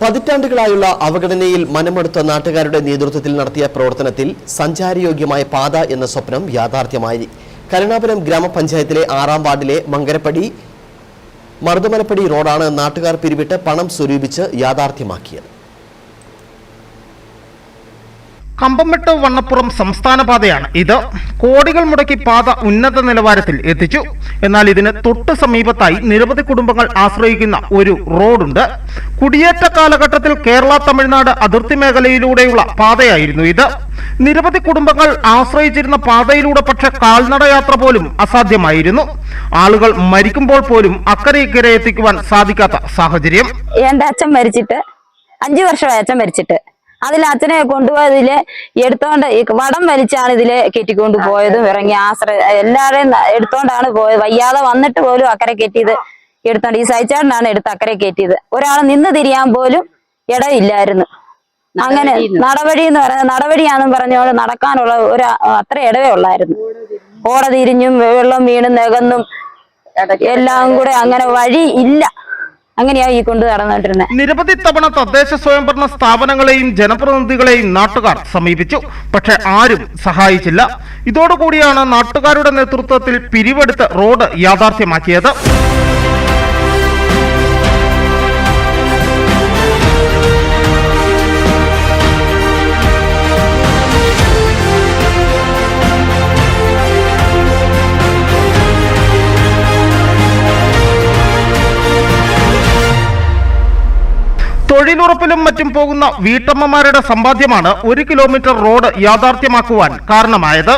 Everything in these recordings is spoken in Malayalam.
പതിറ്റാണ്ടുകളായുള്ള അവഗണനയിൽ മനമെടുത്ത നാട്ടുകാരുടെ നേതൃത്വത്തിൽ നടത്തിയ പ്രവർത്തനത്തിൽ സഞ്ചാരയോഗ്യമായ പാത എന്ന സ്വപ്നം യാഥാർത്ഥ്യമായി. കരുണാപുരം ഗ്രാമപഞ്ചായത്തിലെ ആറാം വാർഡിലെ മങ്കരപ്പടി മറുതമലപ്പടി റോഡാണ് നാട്ടുകാർ പിരിവിട്ട് പണം സ്വരൂപിച്ച് യാഥാർത്ഥ്യമാക്കിയത്. കമ്പംമെട്ട് വണ്ണപ്പുറം സംസ്ഥാന പാതയാണ് ഇത്. കോടികൾ മുടക്കി പാത ഉന്നത നിലവാരത്തിൽ എത്തിച്ചു. എന്നാൽ ഇതിന് തൊട്ട് സമീപത്തായി നിരവധി കുടുംബങ്ങൾ ആശ്രയിക്കുന്ന ഒരു റോഡുണ്ട്. കുടിയേറ്റ കാലഘട്ടത്തിൽ കേരള തമിഴ്നാട് അതിർത്തി മേഖലയിലൂടെയുള്ള പാതയായിരുന്നു ഇത്. നിരവധി കുടുംബങ്ങൾ ആശ്രയിച്ചിരുന്ന പാതയിലൂടെ പക്ഷെ കാൽനടയാത്ര പോലും അസാധ്യമായിരുന്നു. ആളുകൾ മരിക്കുമ്പോൾ പോലും അക്കരെ ഇക്കരെ എത്തിക്കുവാൻ സാധിക്കാത്ത സാഹചര്യം. എന്റെ അച്ഛൻ മരിച്ചിട്ട് അഞ്ചു വർഷമായി അച്ഛൻ മരിച്ചിട്ട്. അതിൽ അച്ഛനെ കൊണ്ടുപോയതിൽ എടുത്തോണ്ട് വടം വലിച്ചാണ് ഇതിലെ കെട്ടിക്കൊണ്ട് പോയതും ഇറങ്ങി ആശ്രയ എല്ലാവരെയും എടുത്തോണ്ടാണ് പോയത്. വയ്യാതെ വന്നിട്ട് പോലും അക്കരെ കെട്ടിയത് എടുത്തോണ്ട് ഈ സൈച്ചാടിനാണ് എടുത്ത് അക്കരെ കെട്ടിയത്. ഒരാൾ നിന്ന് തിരിയാൻ പോലും ഇടയില്ലായിരുന്നു അങ്ങനെ നടപടി എന്ന് പറയുന്നത് നടപടിയാണെന്ന് പറഞ്ഞോണ്ട് നടക്കാനുള്ള ഒരു അത്ര ഇടവേ ഉള്ളായിരുന്നു. ഓട തിരിഞ്ഞും വെള്ളം വീണും നികന്നും എല്ലാം കൂടെ അങ്ങനെ വഴി ഇല്ല. അങ്ങനെയാ ഈ കൊണ്ട് നടന്നുകൊണ്ടിരുന്നത് നിരവധി തവണ തദ്ദേശ സ്വയംഭരണ സ്ഥാപനങ്ങളെയും ജനപ്രതിനിധികളെയും നാട്ടുകാർ സമീപിച്ചു. പക്ഷെ ആരും സഹായിച്ചില്ല. ഇതോടുകൂടിയാണ് നാട്ടുകാരുടെ നേതൃത്വത്തിൽ പിരിവെടുത്ത് റോഡ് യാഥാർത്ഥ്യമാക്കിയത്. തൊഴിലുറപ്പിലും മറ്റും പോകുന്ന വീട്ടമ്മമാരുടെ സമ്പാദ്യമാണ് ഒരു കിലോമീറ്റർ റോഡ് യാഥാർത്ഥ്യമാക്കുവാൻ കാരണമായത്.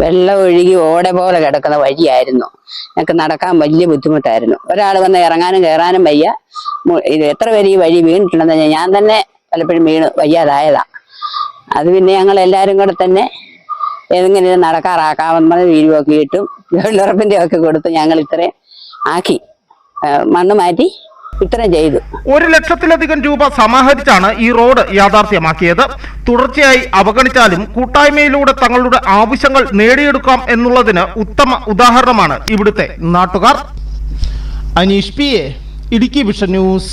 വെള്ളം ഒഴുകി ഓടെ പോലെ കിടക്കുന്ന വഴിയായിരുന്നു. ഞങ്ങൾക്ക് നടക്കാൻ വലിയ ബുദ്ധിമുട്ടായിരുന്നു. ഒരാൾ വന്ന് ഇറങ്ങാനും കയറാനും വയ്യ. ഇത് എത്ര പേര് ഈ വഴി വീണിട്ടുണ്ടെന്ന് ഞാൻ തന്നെ പലപ്പോഴും വീണ് വയ്യാതായതാ. അത് പിന്നെ ഞങ്ങൾ എല്ലാവരും കൂടെ തന്നെ ഏതെങ്കിലും നടക്കാറാക്കാമെന്ന് വീരുമൊക്കെ ഇട്ടും തൊഴിലുറപ്പിന്റെ ഒക്കെ കൊടുത്ത് ഞങ്ങൾ ഇത്രയും ആക്കി. മണ്ണ് മാറ്റി ഇത്രയും ചെയ്തു. ഒരു ലക്ഷത്തിലധികം രൂപ സമാഹരിച്ചാണ് ഈ റോഡ് യാഥാർത്ഥ്യമാക്കിയത്. തുടർച്ചയായി അവഗണിച്ചാലും കൂട്ടായ്മയിലൂടെ തങ്ങളുടെ ആവശ്യങ്ങൾ നേടിയെടുക്കാം എന്നുള്ളതിന് ഉത്തമ ഉദാഹരണമാണ് ഇവിടുത്തെ നാട്ടുകാർ. Aneesh P A Idukki vision news.